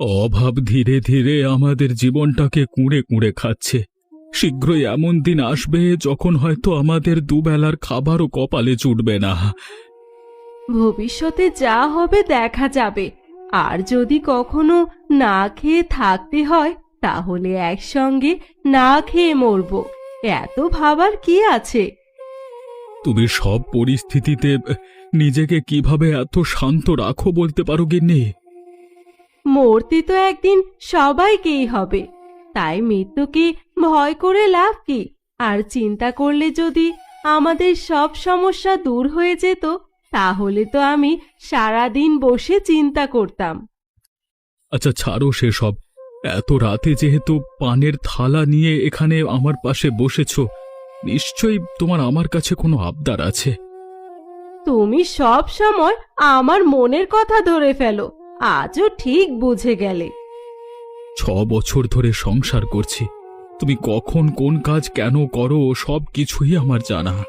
অভাব ধীরে ধীরে আমাদের জীবনটাকে কুঁড়ে কুঁড়ে খাচ্ছে। শীঘ্রই এমন দিন আসবে যখন হয়তো আমাদের দুবেলার খাবারও কপালে জুটবে না। ভবিষ্যতে যা হবে দেখা যাবে। আর যদি কখনো না খেয়ে থাকতে হয় তাহলে একসঙ্গে না খেয়ে মরবো। এত ভাবার কি আছে? তুমি সব পরিস্থিতিতে নিজেকে কীভাবে এত শান্ত রাখো বলতে পারো গিন্নি? মরতে তো একদিন সবাইকেই হবে। তাই মৃত্যুকে ভয় করে লাভ কি? আর চিন্তা করলে যদি আমাদের সব সমস্যা দূর হয়ে যেত তাহলে তো আমি সারাদিন বসে চিন্তা করতাম। আচ্ছা ছাড়ো সেসব। এত রাতে যেহেতু পানের থালা নিয়ে এখানে আমার পাশে বসেছ নিশ্চয়ই তোমার আমার কাছে কোনো আবদার আছে। তুমি সব সময় আমার মনের কথা ধরে ফেলো। আজও ঠিক বুঝে গেলে। ছ বছর ধরে সংসার করছি। তুমি কখন কোন কাজ কেন করো সব কিছুই আমার জানা।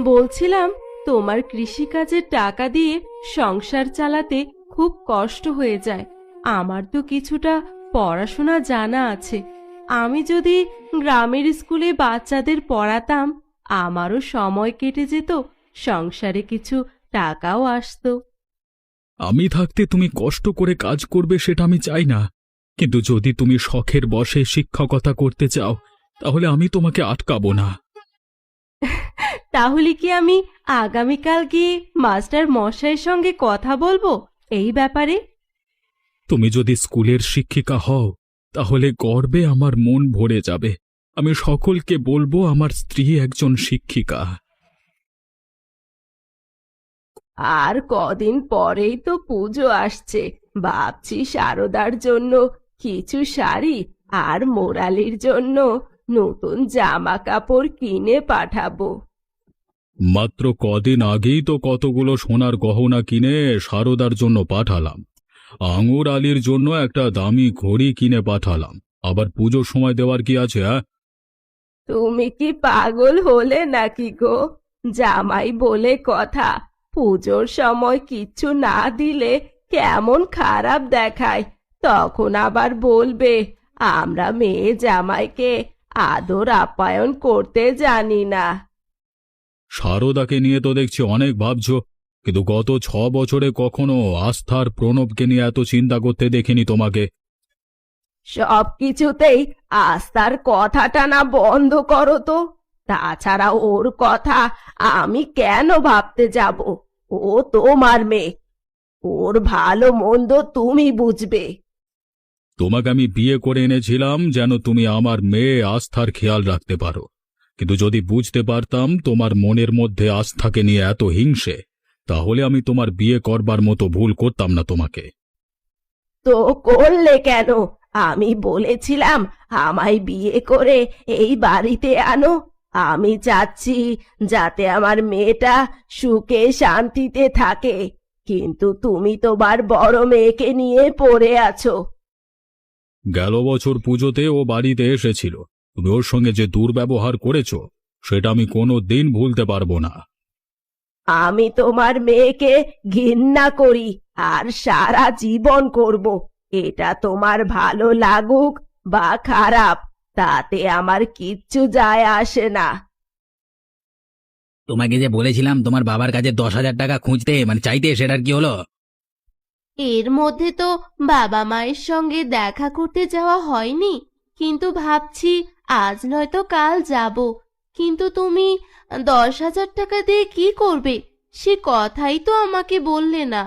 বলছিলাম তোমার কৃষিকাজের টাকা দিয়ে সংসার চালাতে খুব কষ্ট হয়ে যায়। আমার তো কিছুটা পড়াশোনা জানা আছে। আমি যদি গ্রামের স্কুলে বাচ্চাদের পড়াতাম আমারও সময় কেটে যেত সংসারে কিছু টাকাও আসতো। আমি থাকতে তুমি কষ্ট করে কাজ করবে সেটা আমি চাই না। কিন্তু যদি তুমি শখের বসে শিক্ষকতা করতে চাও তাহলে আমি তোমাকে আটকাবো না। তাহলে কি আমি আগামীকাল গিয়ে মাস্টার মশাইয়ের সঙ্গে কথা বলব এই ব্যাপারে? তুমি যদি স্কুলের শিক্ষিকা হও তাহলে গর্বে আমার মন ভরে যাবে। আমি সকলকে বলব আমার স্ত্রী একজন শিক্ষিকা। আর কদিন পরেই তো পুজো আসছে। ভাবছি সারদার জন্য কিছু শাড়ি আর মোরালির জন্য নতুন জামা কাপড় কিনে পাঠাবো। মাত্র কদিন আগেই তো কতগুলো সোনার গহনা কিনে সারদার জন্য পাঠালাম। আঙুর আলীর জন্য একটা দামি ঘড়ি কিনে পাঠালাম। আবার পুজোর সময় দেওয়ার কি আছে হ্যাঁ তুমি কি পাগল হলে নাকি গো? জামাই বলে কথা। পুজোর সময় কিচ্ছু না দিলে কেমন খারাপ দেখায়। তখন আবার বলবে আমরা মেয়ে জামাইকে আদর আপ্যায়ন করতে জানি না। সারদাকে নিয়ে তো দেখছি অনেক ভাবছ কিন্তু গত ছ বছরে কখনো আস্থার প্রণবকে নিয়ে এত চিন্তা করতে দেখিনি তোমাকে। সব কিছুতেই আস্থার কথাটা না বন্ধ করো তো। তাছাড়া ওর কথা আমি কেন ভাবতে যাব? ও তোমার মেয়ে। ওর ভালো মন্দ তুমি বুঝবে। তোমাকে আমি বিয়ে করে এনেছিলাম যেন তুমি আমার মেয়ে আস্থার খেয়াল রাখতে পারো। কিন্তু যদি বুঝতে পারতাম তোমার মনের মধ্যে আস্থাকে নিয়ে এত হিংসে তাহলে আমি তোমার বিয়ে করবার মতো ভুল করতাম না তোমাকে। তো করলে কেন? আমি বলেছিলাম আমায় বিয়ে করে এই বাড়িতে আনো। আমি চাচ্ছি যাতে আমার মেয়েটা সুখে শান্তিতে থাকে। কিন্তু তুমি তোমার বড় মেয়েকে নিয়ে পড়ে আছো। গেল বছর পুজোতে ও বাড়িতে এসেছিল। তুমি ওর সঙ্গে যে দুর্ব্যবহার করেছ সেটা আমি কোনো দিন ভুলতে পারব না। আমি তোমার মেয়েকে ঘৃণা করি আর সারা জীবন করব। এটা তোমার ভালো লাগুক বা খারাপ। তাতে আমার কিচ্ছু যায় আসে না। তোমাকে যে বলেছিলাম তোমার বাবার কাছে দশ হাজার টাকা খুঁজতে মানে চাইতে সেটার কি হলো? এর মধ্যে তো বাবা মায়ের সঙ্গে দেখা করতে যাওয়া হয়নি কিন্তু ভাবছি আজ নয়তো কাল যাব। কিন্তু তুমি দশ হাজার টাকা দিয়ে কি করবে সে কথাই তো আমাকে বললে না।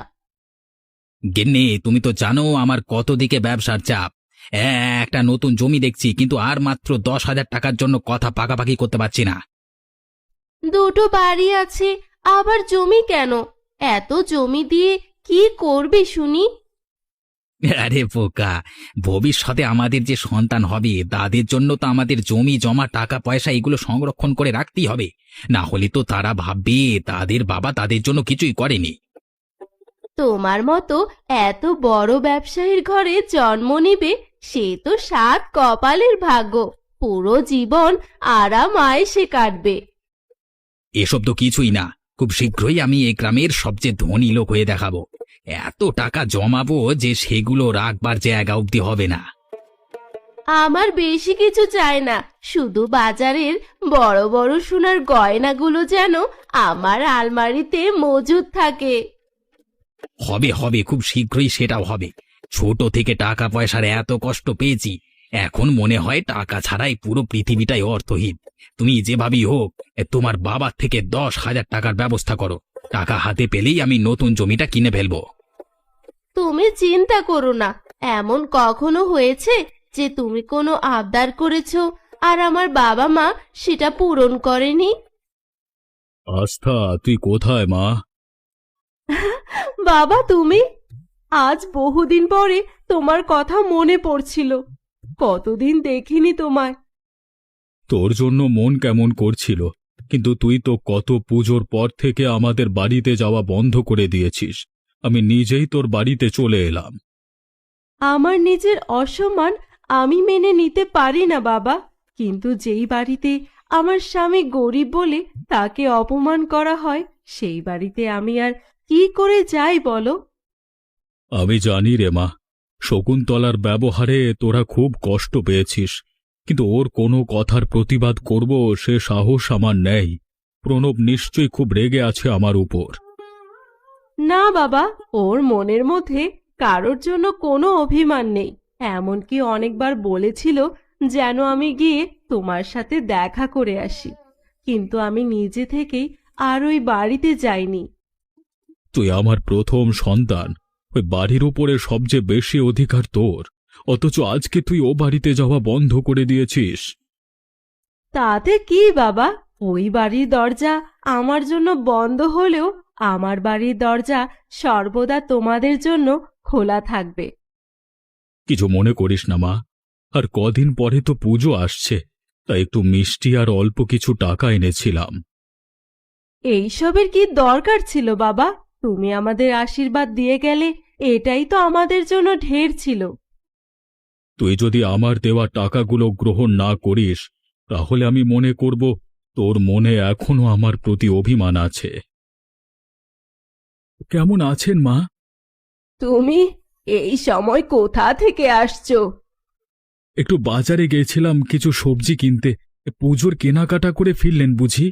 গিন্নি তুমি তো জানো আমার কত দিকে ব্যবসার চাপ। হ্যাঁ একটা নতুন জমি দেখছি কিন্তু আর মাত্র দশ হাজার টাকার জন্য কথা পাকাপাকি করতে পারছি না। দুটো বাড়ি আছে আবার জমি কেন? এত জমি দিয়ে কি করবে শুনি? আরে পোকা ভবিষ্যতে আমাদের যে সন্তান হবে তাদের জন্য তো আমাদের জমি জমা টাকা পয়সা এগুলো সংরক্ষণ করে রাখতেই হবে। না হলে তো তারা ভাববে তাদের বাবা তাদের জন্য কিছুই করেনি। তোমার মতো এত বড় ব্যবসায়ীর ঘরে জন্ম নিবে সে তো সাত কপালের ভাগ্য। পুরো জীবন আরাম আয়েসে কাটবে। এসব তো কিছুই না। খুব শীঘ্রই আমি এই গ্রামের সবচেয়ে ধনী লোক হয়ে দেখাবো। এত টাকা জমাবো যে সেগুলো রাখবার জায়গা অব্দি হবে না। আমার বেশি কিছু চাই না। শুধু বাজারের বড় বড় সোনার গয়নাগুলো যেন আমার আলমারিতে মজুদ থাকে। হবে হবে খুব শীঘ্রই সেটাও হবে। ছোট থেকে টাকা পয়সার এত কষ্ট পেয়েছি। এখন মনে হয় টাকা ছাড়াই পুরো পৃথিবীটাই অর্থহীন। তুমি যেভাবেই হোক তোমার বাবার থেকে দশ হাজার টাকার ব্যবস্থা করো। টাকা হাতে পেলেই আমি নতুন জমিটা কিনে ফেলব। তুমি চিন্তা করো না। এমন কখনো হয়েছে যে তুমি কোনো আবদার করেছ আর আমার বাবা মা সেটা পূরণ করেনি? আস্থা তুই কোথায় মা? বাবা তুমি? আজ বহুদিন পরে তোমার কথা মনে পড়ছিল। কতদিন দেখিনি তোমায়। তোর জন্য মন কেমন করছিল কিন্তু তুই তো কত পুজোর পর থেকে আমাদের বাড়িতে যাওয়া বন্ধ করে দিয়েছিস। আমি নিজেই তোর বাড়িতে চলে এলাম। আমার নিজের অসম্মান আমি মেনে নিতে পারি না বাবা। কিন্তু যেই বাড়িতে আমার স্বামী গরিব বলে তাকে অপমান করা হয় সেই বাড়িতে আমি আর কি করে যাই বলো? আমি জানি রে মা শকুন্তলার ব্যবহারে তোরা খুব কষ্ট পেয়েছিস কিন্তু ওর কোনো কথার প্রতিবাদ করব সে সাহস আমার নেই। প্রণব নিশ্চয়ই খুব রেগে আছে আমার উপর। না বাবা ওর মনের মধ্যে কারোর জন্য কোনো অভিমান নেই। এমনকি অনেকবার বলেছিল যেন আমি গিয়ে তোমার সাথে দেখা করে আসি। কিন্তু আমি নিজে থেকেই আর ওই বাড়িতে যাইনি। তুই আমার প্রথম সন্তান। ওই বাড়ির উপরে সবচেয়ে বেশি অধিকার তোর। অথচ আজকে তুই ও বাড়িতে যাওয়া বন্ধ করে দিয়েছিস। তাতে কি বাবা? ওই বাড়ির দরজা আমার জন্য বন্ধ হলেও আমার বাড়ির দরজা সর্বদা তোমাদের জন্য খোলা থাকবে। কিছু মনে করিস না মা। আর কদিন পরে তো পুজো আসছে। তাই একটু মিষ্টি আর অল্প কিছু টাকা এনেছিলাম। এইসবের কি দরকার ছিল বাবা? তুমি আমাদের আশীর্বাদ দিয়ে গেলে এটাই তো আমাদের জন্য ঢের ছিল। তুই যদি আমার দেওয়া টাকাগুলো গ্রহণ না করিস তাহলে আমি মনে করব তোর মনে এখনও আমার প্রতি অভিমান আছে। কেমন আছেন মা? তুমি এই সময় কোথা থেকে আসছো? একটু বাজারে গেছিলাম কিছু সবজি কিনতে পুজোর কেনাকাটা করে ফিরলেন বুঝি?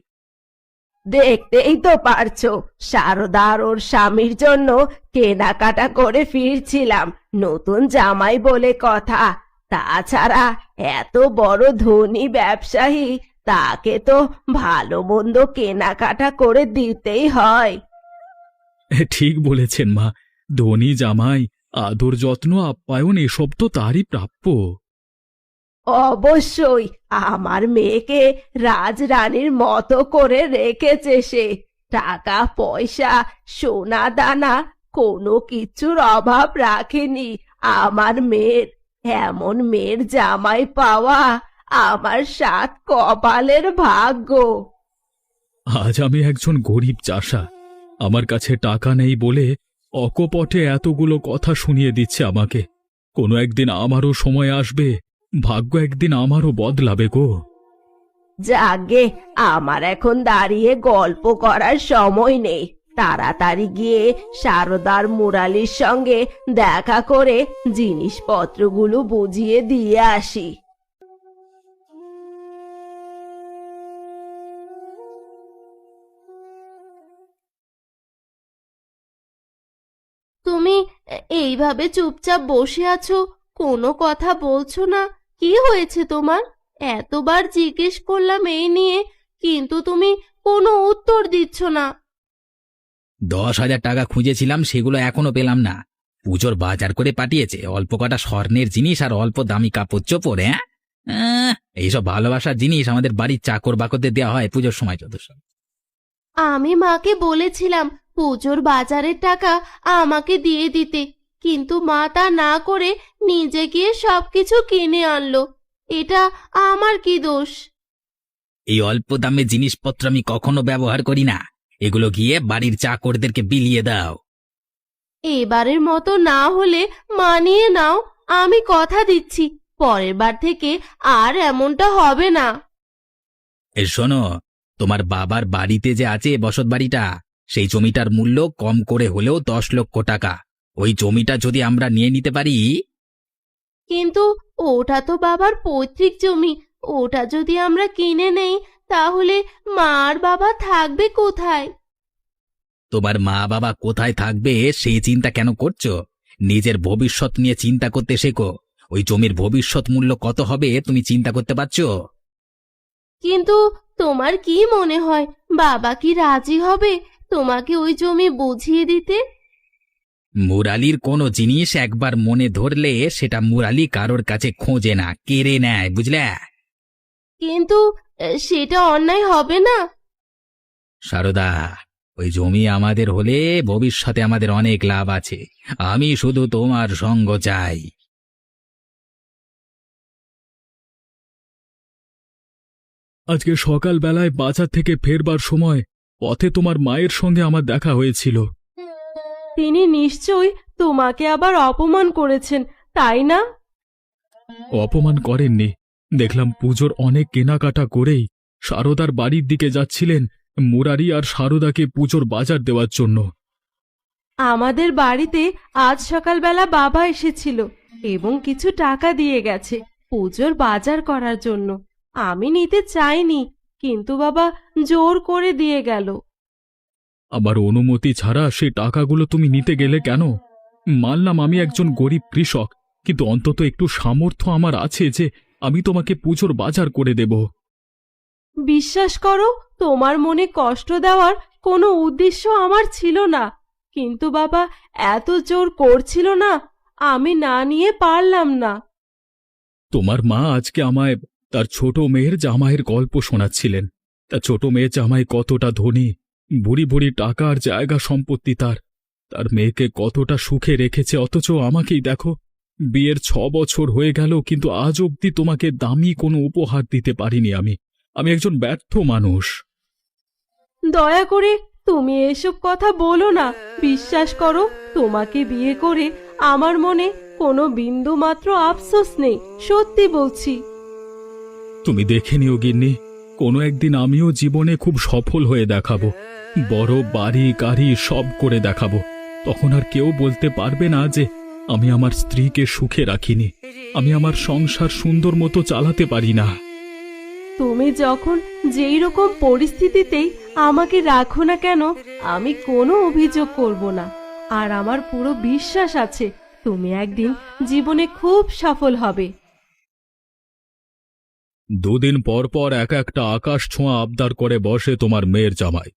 দেখতেই তো পারছ। সারদার ওর স্বামীর জন্য কেনাকাটা করে ফিরছিলাম, নতুন জামাই বলে কথা। তাছাড়া এত বড় ধনী ব্যবসায়ী, তাকে তো ভালো মন্দ কেনাকাটা করে দিতেই হয়। ঠিক বলেছেন মা, ধনী জামাই, আদর যত্ন, আপ্যায়ন, এসব তো তারই প্রাপ্য। অবশ্যই, আমার মেয়েকে রাজরানীর মতো করে রেখেছে সে। টাকা, পয়সা, সোনা, দানা, কোনো কিছুর অভাব রাখেনি আমার মেয়ের। এমন মেয়ের জামাই পাওয়া আমার সাত কপালের ভাগ্য। আজ আমি একজন গরিব চাষা। আমার কাছে টাকা নেই বলে অকপটে এতগুলো কথা শুনিয়ে দিচ্ছে আমাকে। কোনো একদিন আমারও সময় আসবে। ভাগ্য একদিন আমারও বদলাবে গো। যাগে আমার এখন দাঁড়িয়ে গল্প করার সময় নেই। তাড়াতাড়ি গিয়ে সারদার মুরালির সঙ্গে দেখা করে জিনিসপত্রগুলো বুঝিয়ে দিয়ে আসি। তুমি এইভাবে চুপচাপ বসে আছো কোনো কথা বলছো না? কি হয়েছে তোমার? এতবার জিজ্ঞেস করলাম এই নিয়ে কিন্তু তুমি কোনো উত্তর দিচ্ছ না। দশ হাজার টাকা খুঁজেছিলাম সেগুলো এখনও পেলাম না। পুজোর বাজার করে পাঠিয়েছে অল্প কটা স্বর্ণের জিনিস আর অল্প দামি কাপড় চোপড় হ্যাঁ? আহ, এইসব ভালোবাসার জিনিস আমাদের বাড়ির চাকর বাকরদের দেওয়া হয় পুজোর সময় যত সব। আমি মাকে বলেছিলাম পুজোর বাজারের টাকা আমাকে দিয়ে দিতে। কিন্তু মা তা না করে নিজে গিয়ে সবকিছু কিনে আনলো। এটা আমার কি দোষ? এই অল্প দামে জিনিসপত্র আমি কখনো ব্যবহার করি না। এগুলো গিয়ে বাড়ির চাকরদেরকে বিলিয়ে দাও। এবারের মতো না হলে মানিয়ে নাও আমি কথা দিচ্ছি। পরের বার থেকে আর এমনটা হবে না। এ শোনো তোমার বাবার বাড়িতে যে আছে বসত বাড়িটা সেই জমিটার মূল্য কম করে হলেও দশ লক্ষ টাকা। ওই জমিটা যদি আমরা নিয়ে নিতে পারি? কিন্তু ওটা তো বাবার পৈতৃক জমি। ওটা যদি আমরা কিনে নেই তাহলে মা আর বাবা থাকবে কোথায়? তোমার মা বাবা কোথায় থাকবে সেই চিন্তা কেন করছ? নিজের ভবিষ্যৎ নিয়ে চিন্তা করতে শেখো। ওই জমির ভবিষ্যৎ মূল্য কত হবে তুমি চিন্তা করতে পারছ? কিন্তু তোমার কি মনে হয়? বাবা কি রাজি হবে? তোমাকে ওই জমি বুঝিয়ে দিতে? মুরালির কোনো জিনিস একবার মনে ধরলে সেটা মুরালি কারোর কাছে খোঁজে না কেড়ে নেয় বুঝলে? কিন্তু সেটা অন্যায় হবে না? সারদা ওই জমি আমাদের হলে ভবিষ্যতে আমাদের অনেক লাভ আছে। আমি শুধু তোমার সঙ্গ চাই। আজকে সকালবেলায় বাজার থেকে ফেরবার সময় পথে তোমার মায়ের সঙ্গে আমার দেখা হয়েছিল। তিনি নিশ্চয়ই তোমাকে আবার অপমান করেছেন তাই না? অপমান করেননি। দেখলাম পুজোর অনেক কেনাকাটা করেই সারদার বাড়ির দিকে যাচ্ছিলেন মুরারি আর সারদাকে পুজোর বাজার দেওয়ার জন্য। আমাদের বাড়িতে আজ সকালবেলা বাবা এসেছিল এবং কিছু টাকা দিয়ে গেছে পুজোর বাজার করার জন্য। আমি নিতে চাইনি কিন্তু বাবা জোর করে দিয়ে গেল। আমার অনুমতি ছাড়া সে টাকাগুলো তুমি নিতে গেলে কেন? মানলাম আমি একজন গরিব কৃষক কিন্তু অন্তত একটু সামর্থ্য আমার আছে যে আমি তোমাকে পুজোর বাজার করে দেব। বিশ্বাস করো তোমার মনে কষ্ট দেওয়ার কোনো উদ্দেশ্য আমার ছিল না। কিন্তু বাবা এত জোর করছিল না আমি না নিয়ে পারলাম না। তোমার মা আজকে আমায় তার ছোট মেয়ের জামাইয়ের গল্প শোনাচ্ছিলেন। তা ছোট মেয়ে জামাই কতটা ধনী বুড়ি বুড়ি টাকা আর জায়গা সম্পত্তি তার। তার মেয়েকে কতটা সুখে রেখেছে অথচ আমাকেই দেখো বিয়ের ছ বছর হয়ে গেল কিন্তু আজ অবধি তোমাকে দামি কোনো উপহার দিতে পারিনি আমি। আমি একজন ব্যর্থ মানুষ। দয়া করে তুমি এসব কথা বলো না। বিশ্বাস করো তোমাকে বিয়ে করে আমার মনে কোনো বিন্দু মাত্র আফসোস নেই। সত্যি বলছি। তুমি দেখে নিও গিন্নি কোনো একদিন আমিও জীবনে খুব সফল হয়ে দেখাবো। বড় বাড়ি গাড়ি সব করে দেখাবো। তখন আর কেউ বলতে পারবে না যে আমি আমার স্ত্রীকে সুখে রাখিনি। আমি আমার সংসার সুন্দর মতো চালাতে পারি না। তুমি যখন যেই রকম পরিস্থিতিতেই আমাকে রাখো না কেন আমি কোনো অভিযোগ করব না। আর আমার পুরো বিশ্বাস আছে তুমি একদিন জীবনে খুব সফল হবে। দুদিন পর পর এক একটা আকাশ ছোঁয়া আবদার করে বসে তোমার মেয়ের জামাই।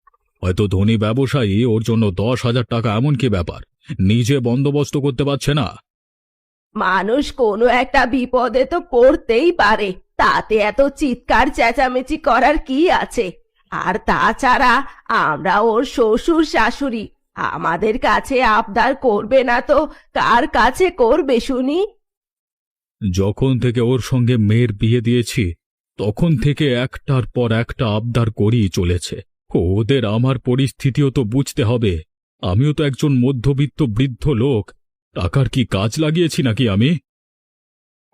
হয়তো ধনী ব্যবসায়ী ওর জন্য দশ হাজার টাকা এমন কি ব্যাপার। নিজে বন্দোবস্ত করতে পারছে না। মানুষ কোনো একটা বিপদে তো পড়তেই পারে। তাতে এত চিৎকার চেঁচামেচি করার কি আছে? আর তাছাড়া আমরা ওর শ্বশুর শাশুড়ি। আমাদের কাছে আবদার করবে না তো কার কাছে করবে শুনি? যখন থেকে ওর সঙ্গে মেয়ের বিয়ে দিয়েছি তখন থেকে একটার পর একটা আবদার করেই চলেছে। ওদের আমার পরিস্থিতিও তো বুঝতে হবে। আমিও তো একজন মধ্যবিত্ত বৃদ্ধ লোক। টাকার কি কাজ লাগিয়েছি নাকি আমি?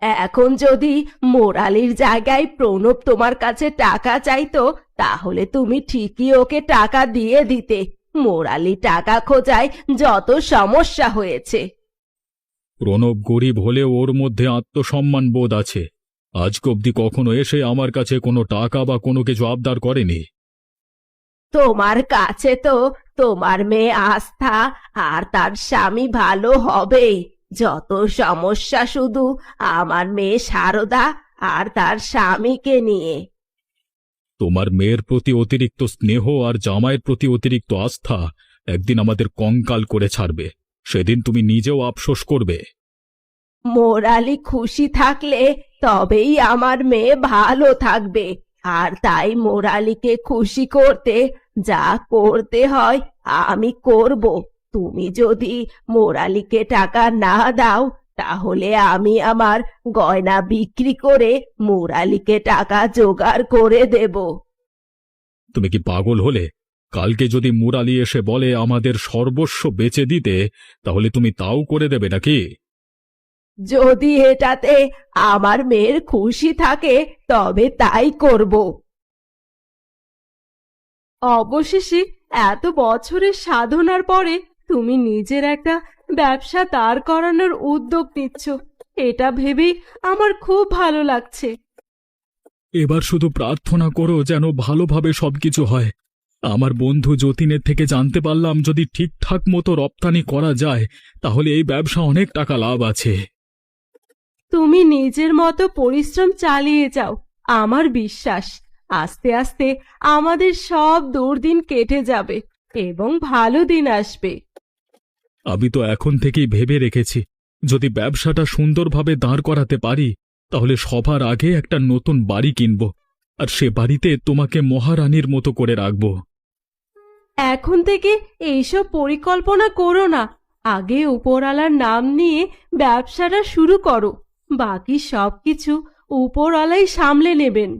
এখন যদি মোরালির জায়গায় প্রণব তোমার কাছে টাকা চাইতো তাহলে তুমি ঠিকই ওকে টাকা দিয়ে দিতে। মোরালি টাকা খোঁজায় যত সমস্যা হয়েছে। প্রণব গরিব হলে ওর মধ্যে আত্মসম্মান বোধ আছে। আজক অব্দি কখনো এসে আমার কাছে কোনো টাকা বা কোনো কিছু আবদার করেনি। তোমার কাছে তো তোমার মেয়ে আস্থা আর তার স্বামী ভালো হবেই। যত সমস্যা শুধু আমার মেয়ে সারদা আর তার স্বামীকে নিয়ে। তোমার মেয়ের প্রতি অতিরিক্ত স্নেহ আর জামাইয়ের প্রতি অতিরিক্ত আস্থা একদিন আমাদের কঙ্কাল করে ছাড়বে। সেদিন তুমি নিজেও আফসোস করবে। মোরালি খুশি থাকলে তবেই আমার মেয়ে ভালো থাকবে। আর তাই মোরালিকে খুশি করতে যা করতে হয় আমি করব। তুমি যদি মোরালিকে টাকা না দাও তাহলে আমি আমার গয়না বিক্রি করে মোরালিকে টাকা জোগাড় করে দেব। তুমি কি পাগল হলে? কালকে যদি মুরালি এসে বলে আমাদের সর্বস্ব বেচে দিতে তাহলে তুমি তাও করে দেবে নাকি? যদি এটাতে আমার মেয়ের খুশি থাকে তবে তাই করব। অবশেষে এত বছরের সাধনার পরে তুমি নিজের একটা ব্যবসা দাঁড় করানোর উদ্যোগ নিচ্ছ। এটা ভেবেই আমার খুব ভালো লাগছে। এবার শুধু প্রার্থনা করো যেন ভালোভাবে সবকিছু হয়। আমার বন্ধু যতীনের থেকে জানতে পারলাম যদি ঠিকঠাক মতো রপ্তানি করা যায় তাহলে এই ব্যবসা অনেক টাকা লাভ আছে। তুমি নিজের মতো পরিশ্রম চালিয়ে যাও আমার বিশ্বাস। আস্তে আস্তে আমাদের সব দুর্দিন কেটে যাবে এবং ভালো দিন আসবে। আমি তো এখন থেকেই ভেবে রেখেছি যদি ব্যবসাটা সুন্দরভাবে দাঁড় করাতে পারি তাহলে সবার আগে একটা নতুন বাড়ি কিনব আর সে বাড়িতে তোমাকে মহারানীর মতো করে রাখব। এখন থেকে এইসব পরিকল্পনা করো না আগে উপরওয়ালার নাম নিয়ে ব্যবসাটা শুরু করো বাকি সবকিছু উপরওয়ালাই সামলে নেবেন।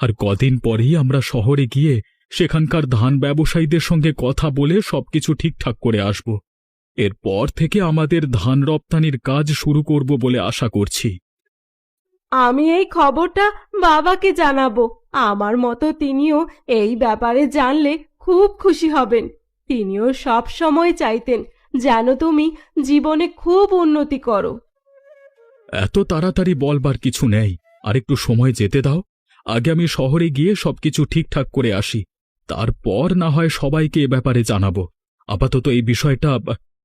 আর কদিন পরেই আমরা শহরে গিয়ে সেখানকার ধান ব্যবসায়ীদের সঙ্গে কথা বলে সবকিছু ঠিকঠাক করে আসব। এরপর থেকে আমাদের ধান রপ্তানির কাজ শুরু করব বলে আশা করছি। আমি এই খবরটা বাবাকে জানাব। আমার মতো তিনিও এই ব্যাপারে জানলে খুব খুশি হবেন। তিনিও সব সময় চাইতেন যেন তুমি জীবনে খুব উন্নতি করো। এত তাড়াতাড়ি বলবার কিছু নেই। আর একটু সময় যেতে দাও। আগে আমি শহরে গিয়ে সবকিছু ঠিকঠাক করে আসি। তারপর না হয় সবাইকে এ ব্যাপারে জানাব। আপাতত এই বিষয়টা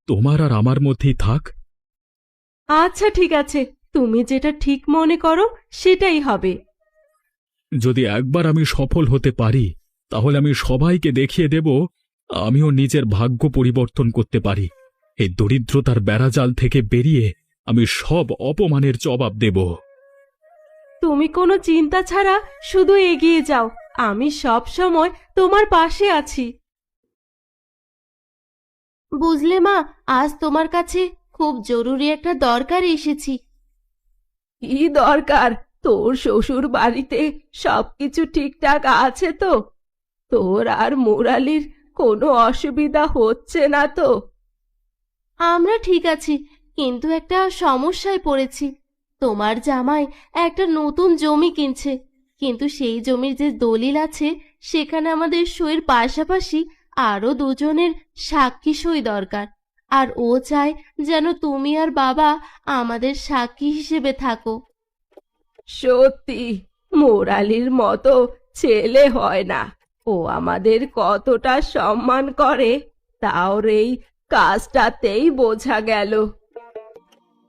তোমার আর আমার মধ্যেই থাক। আচ্ছা ঠিক আছে। তুমি যেটা ঠিক মনে করো সেটাই হবে। যদি একবার আমি সফল হতে পারি তাহলে আমি সবাইকে দেখিয়ে দেব আমিও নিজের ভাগ্য পরিবর্তন করতে পারি। এই দরিদ্রতার বেড়াজাল থেকে বেরিয়ে আমি সব অপমানের জবাব দেব। তুমি কোনো চিন্তা ছাড়া শুধু এগিয়ে যাও। আমি সব সময় তোমার পাশে আছি। বুঝলে মা আজ তোমার কাছে খুব জরুরি একটা দরকার এসেছি। কি দরকার? তোর শ্বশুর বাড়িতে সবকিছু ঠিকঠাক আছে তো? তোর আর মুরালির কোনো অসুবিধা হচ্ছে না তো? আমরা ঠিক আছি কিন্তু একটা সমস্যায় পড়েছি। তোমার জামাই একটা নতুন জমি কিনছে। কিন্তু সেই জমির যে দলিল আছে, সেখানে আমাদের সইয়ের পাশাপাশি আরও দুজনের সাক্ষী সই দরকার। আর ও চায় যেন তুমি আর বাবা আমাদের সাক্ষী হিসেবে থাকো। সত্যি, মোরালির মতো ছেলে হয় না। ও আমাদের কতটা সম্মান করে তাও এই কাজটাতেই বোঝা গেল।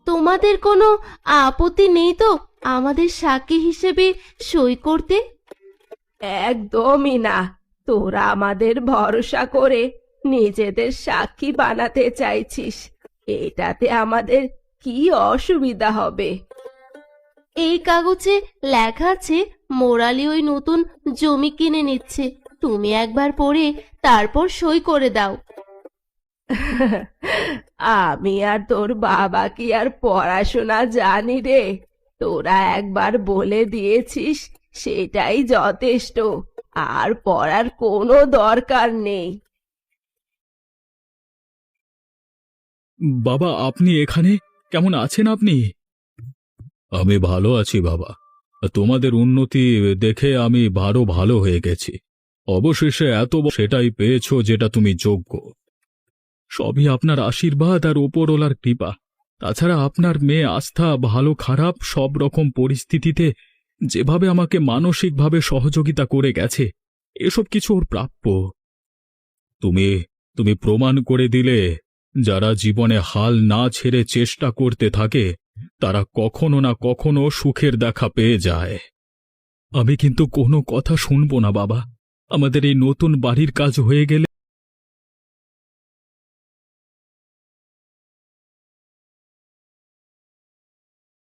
তোমাদের কোনো আপত্তি নেই তো আমাদের সাক্ষী হিসেবে সই করতে? একদমই না। তোরা আমাদের ভরসা করে নিজেদের সাক্ষী বানাতে চাইছিস। এটাতে আমাদের কি অসুবিধা হবে? এই কাগজে লেখা আছে মোরালি ওই নতুন জমি কিনে নিচ্ছে। তুমি একবার পড়ে তারপর সই করে দাও। আমি আর তোর বাবা কি আর পড়াশোনা জানি রে? তোরা একবার বলে দিয়েছিস সেটাই যথেষ্ট আর পড়ার কোনো দরকার নেই। বাবা আপনি এখানে? কেমন আছেন আপনি? আমি ভালো আছি বাবা। তোমাদের উন্নতি দেখে আমি আরও ভালো হয়ে গেছি। অবশেষে এত ব- সেটাই পেয়েছ যেটা তুমি যোগ্য। সবই আপনার আশীর্বাদ আর ওপরওয়ালার কৃপা। তাছাড়া আপনার মেয়ে আস্থা, ভালো, খারাপ, সব রকম পরিস্থিতিতে যেভাবে আমাকে মানসিকভাবে সহযোগিতা করে গেছে, এসব কিছু ওর প্রাপ্য। তুমি তুমি প্রমাণ করে দিলে, যারা জীবনে হাল না ছেড়ে চেষ্টা করতে থাকে, তারা কখনো না কখনো সুখের দেখা পেয়ে যায়। আমি কিন্তু কোনো কথা শুনব না, বাবা। আমাদের এই নতুন বাড়ির কাজ হয়ে গেলে